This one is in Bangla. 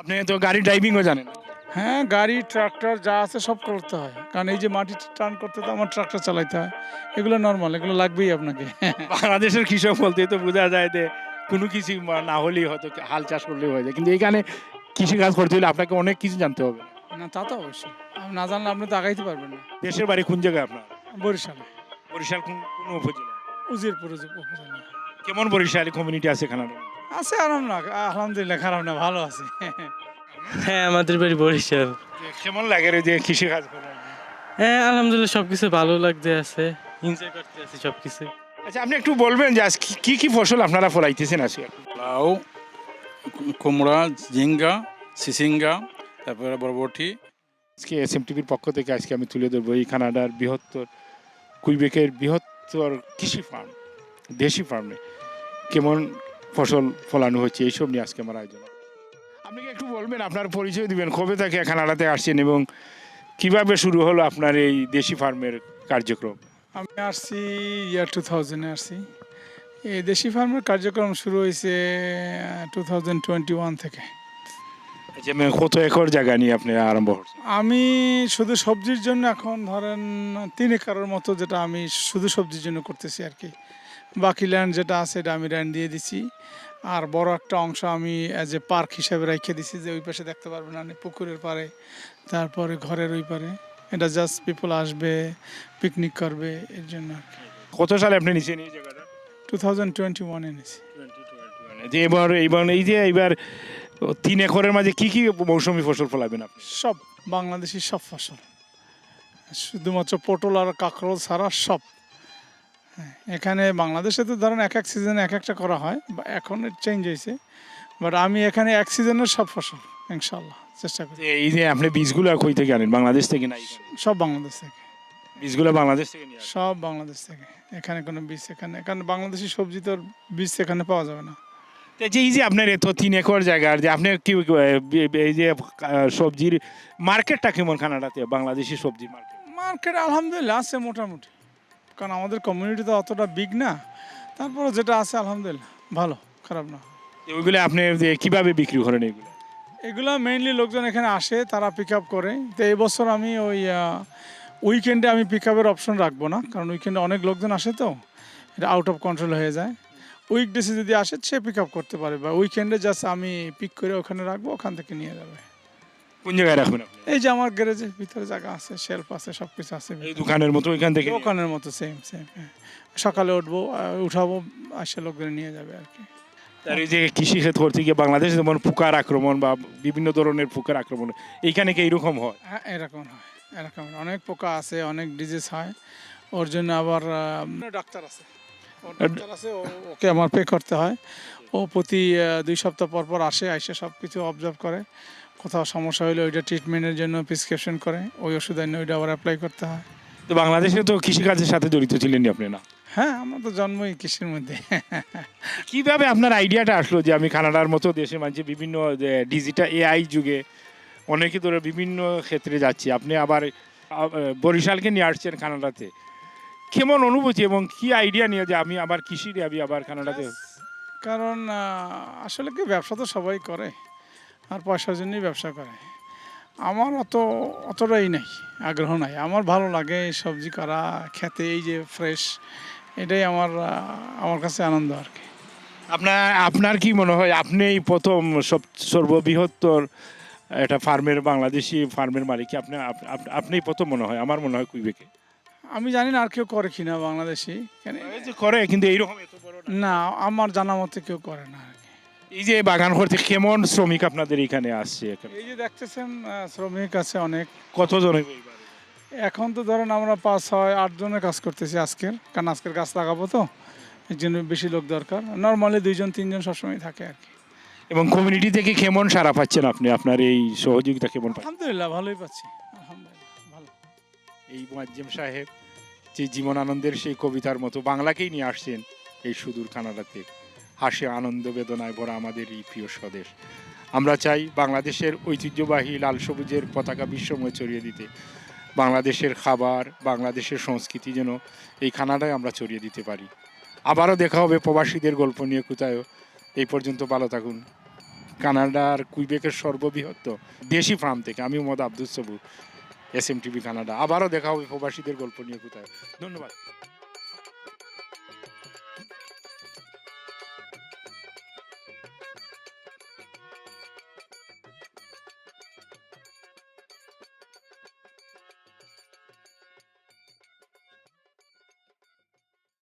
আপনি তো গাড়ি ড্রাইভিংও জানেন। হ্যাঁ গাড়ি ট্রাক্টর যা আছে সব করতে হয়। কারণ এই যে মাটি টান করতে তো আমার ট্রাক্টর চালাইতে হয়। এগুলো নর্মাল এগুলো লাগবেই আপনাকে। বাংলাদেশের কৃষক বলতে তো বোঝা যায় যে কোনো কিছু না হলেই হয়তো হাল চাষ করলেই হয়ে যায়। কিন্তু এখানে কৃষিকাজ করতে হলে আপনাকে অনেক কিছু জানতে হবে। না তা তো অবশ্যই। না জানলে আপনি তো আগাইতে পারবেন না। দেশের বাড়ি কোন জায়গায় আপনার? বরিশালে। বরিশাল কোন উপজেলা? উজিরপুর উজি- উপজেলা। কেমন বরিশালে কমিউনিটি আছে এখানে? আছে আরাম না আলহামদুলিল্লাহ খারাপ না ভালো আছে। হ্যাঁ আমাদের বাড়ি বরিশাল। কেমন লাগে রে যে কৃষিকাজ করে? হ্যাঁ আলহামদুলিল্লাহ সব কিছু ভালো লাগতে আছে। এনজয় করতে আছে সব কিছু আচ্ছা আপনি একটু বলবেন যে আজ কি- কি কি ফসল আপনারা ফলাইতেছেন আজকে? লাউ কুমড়া ঝিঙ্গা সিসিঙ্গা তারপরে বরবটি। আজকে এস এম টিভির পক্ষ থেকে আজকে আমি তুলে ধরবো এই কানাডার বৃহত্তর কুইবেকের বৃহত্তর কৃষি ফার্ম দেশি ফার্মে কেমন ফসল ফলানো হচ্ছে এইসব নিয়ে আজকে আমার আয়োজন। আপনি কি একটু বলবেন আপনার পরিচয় দিবেন কবে থেকে কানাডাতে আসছেন এবং কীভাবে শুরু হলো আপনার এই দেশি ফার্মের কার্যক্রম? আমি আসছি ইয়ার টু থাউজেন্ডে আসছি। এই দেশি ফার্মের কার্যক্রম শুরু হয়েছে টু থাউজেন্ড টোয়েন্টি ওয়ান থেকে। কত একর জায়গা নিয়ে আপনি আরম্ভ করছেন? আমি শুধু সবজির জন্য এখন ধরেন তিন একরের মতো যেটা আমি শুধু সবজির জন্য করতেছি আর কি। বাকি ল্যান্ড যেটা আছে এটা আমি র্যান্ড দিয়ে দিছি। আর বড় একটা অংশ আমি অ্যাজ এ পার্ক হিসাবে রেখে দিছি যে ওই পাশে দেখতে পারবেন আপনি পুকুরের পারে তারপরে ঘরের ওই পারে এটা জাস্ট পিপল আসবে পিকনিক করবে এর জন্য কত সালে আপনি নিচে নিয়ে জায়গাটা? টু থাউজেন্ড টোয়েন্টি ওয়ানে নিছি। যে এবার এইবার এই যে এইবার তিন একরের মাঝে কি কি মৌসুমী ফসল ফলাবেন আপনি? সব বাংলাদেশি সব ফসল। শুধুমাত্র পটল আর কাঁকরোল ছাড়া সব। হ্যাঁ, এখানে বাংলাদেশে তো ধরেন এক এক সিজনে এক একটা করা হয় বা এখন চেঞ্জ হয়েছে বাট আমি এখানে এক সিজনের সব ফসল ইনশাল্লাহ চেষ্টা করি। এই যে আপনি বীজগুলো কই থেকে আনেন? বাংলাদেশ থেকে নাই সব বাংলাদেশ থেকে। বীজগুলো বাংলাদেশ থেকে নিয়ে সব বাংলাদেশ থেকে। এখানে কোনো বীজ এখানে এখানে বাংলাদেশি সবজি তো বীজ এখানে পাওয়া যাবে না। যে এই যে আপনার এত তিন একর জায়গার যে আপনি কি এই যে সবজির মার্কেটটা কেমন কানাডাতে বাংলাদেশি সবজি মার্কেট মার্কেট আলহামদুলিল্লাহ আছে মোটামুটি। কারণ আমাদের কমিউনিটি তো অতটা বিগ না। তারপরে যেটা আছে আলহামদুলিল্লাহ ভালো খারাপ না। ওইগুলো আপনি কীভাবে বিক্রি করেন এগুলো? এগুলো মেইনলি লোকজন এখানে আসে তারা পিক আপ করে। তো এই বছর আমি ওই উইকেন্ডে আমি পিক আপের অপশন রাখব না কারণ উইকেন্ডে অনেক লোকজন আসে তো এটা আউট অফ কন্ট্রোল হয়ে যায়। উইকডেসে যদি আসে সে পিক আপ করতে পারে বা উইকেন্ডে জাস্ট আমি পিক করে ওখানে রাখব ওখান থেকে নিয়ে যাবে। কোন জায়গায় রাখবেন আপনি? এই যে আমার গ্যারেজের ভিতরে জায়গা আছে শেলফ আছে সব কিছু আছে এই দোকানের মতো ওইখান থেকে? দোকানের মতো সেম সেম সকালে উঠবো উঠাবো আসে লোকজন নিয়ে যাবে আর কি। আর এই যে কৃষি ক্ষেত করতে গিয়ে বাংলাদেশে যেমন পোকার আক্রমণ বা বিভিন্ন ধরনের পোকার আক্রমণ এইখানে কি এইরকম হয়? হ্যাঁ এরকম হয় এরকম অনেক পোকা আছে অনেক ডিজিজ হয়। ওর জন্য আবার ডাক্তার আছে। ডাক্তার আছে ওকে আমার পে করতে হয়। ও প্রতি দুই সপ্তাহ পর পর আসে এসে সব কিছু অবজার্ভ করে। কোথাও সমস্যা হলে ওইটা ট্রিটমেন্টের জন্য প্রেসক্রিপশন করে ওই ওষুধ এনে ওইটা আবার অ্যাপ্লাই করতে হয়। তো বাংলাদেশে তো কৃষিকাজের সাথে জড়িত ছিলেন আপনি না? হ্যাঁ আমরা তো জন্মই কৃষির মধ্যে। কীভাবে আপনার আইডিয়াটা আসলো যে আমি কানাডার মতো দেশে মাঝে বিভিন্ন ডিজিটাল এআই যুগে অনেকে ধরে বিভিন্ন ক্ষেত্রে যাচ্ছি আপনি আবার বরিশালকে নিয়ে আসছেন কানাডাতে। কেমন অনুভূতি এবং কি আইডিয়া নিয়ে যে আমি আবার কৃষি আমি আবার কানাডাতে কারণ আসলে কি ব্যবসা তো সবাই করে। আর পয়সার জন্যই ব্যবসা করে। আমার অত অতটাই নাই আগ্রহ নাই। আমার ভালো লাগে এই সবজি করা খেতে এই যে ফ্রেশ এটাই আমার আমার কাছে আনন্দ আর কি। আপনার আপনার কি মনে হয় আপনি এই প্রথম সব সর্ববৃহত্তর একটা ফার্মের বাংলাদেশি ফার্মের মালিক আপনি আপ- আপ- আপনিই প্রথম মনে হয় আমার মনে হয় কুইবেকে আমি জানি না আর কেউ করে কিনা বাংলাদেশি কেন এই যে করে কিন্তু এইরকম না। আমার জানা মতে কেউ করে না। এই যে বাগান করতে কেমন শ্রমিক আপনাদের এখানে আসছে এখানে? এই যে দেখতেছেন শ্রমিক আছে অনেক। কতজন এখন তো ধরেন আমরা পাঁচ ছয় আট জনের কাজ করতেছি আজকের কারণ আজকের গাছ লাগাবো তো এর জন্য বেশি লোক দরকার। নর্মালি দুইজন তিনজন সবসময় থাকে আর কি। এবং কমিউনিটি থেকে কেমন সারা পাচ্ছেন আপনি? আপনার এই সহযোগিতা কেমন আলহামদুলিল্লাহ ভালোই পাচ্ছি। আলহামদুলিল্লাহ ভালো। এই মুয়াজ্জেম সাহেব যে জীবন আনন্দের সেই কবিতার মতো বাংলাকেই নিয়ে আসছেন এই সুদূর কানাডাতে হাসি, আনন্দ, বেদনায় ভরা আমাদের এই প্রিয় স্বদেশ। আমরা চাই বাংলাদেশের ঐতিহ্যবাহী লাল সবুজের পতাকা বিশ্বময় ছড়িয়ে দিতে। বাংলাদেশের খাবার, বাংলাদেশের সংস্কৃতি যেন এই খানাটাই আমরা ছড়িয়ে দিতে পারি। আবারও দেখা হবে প্রবাসীদের গল্প নিয়ে কোথায়ও এই পর্যন্ত ভালো থাকুন। কানাডার কুইবেকের সর্ববৃহৎ দেশি ফার্ম থেকে আমি Mohammad Abdul Sabur, S M TV Canada. আবারও দেখা হবে প্রবাসীদের গল্প নিয়ে কোথায়। ধন্যবাদ।